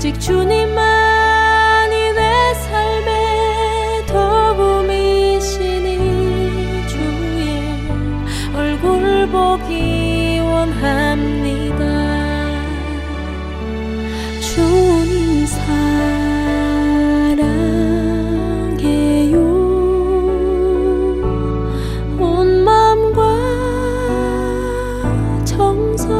오직 주님만이 내 삶의 도움이시니 주의 얼굴 보기 원합니다. 주님 사랑해요. 온 맘과 정성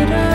it up.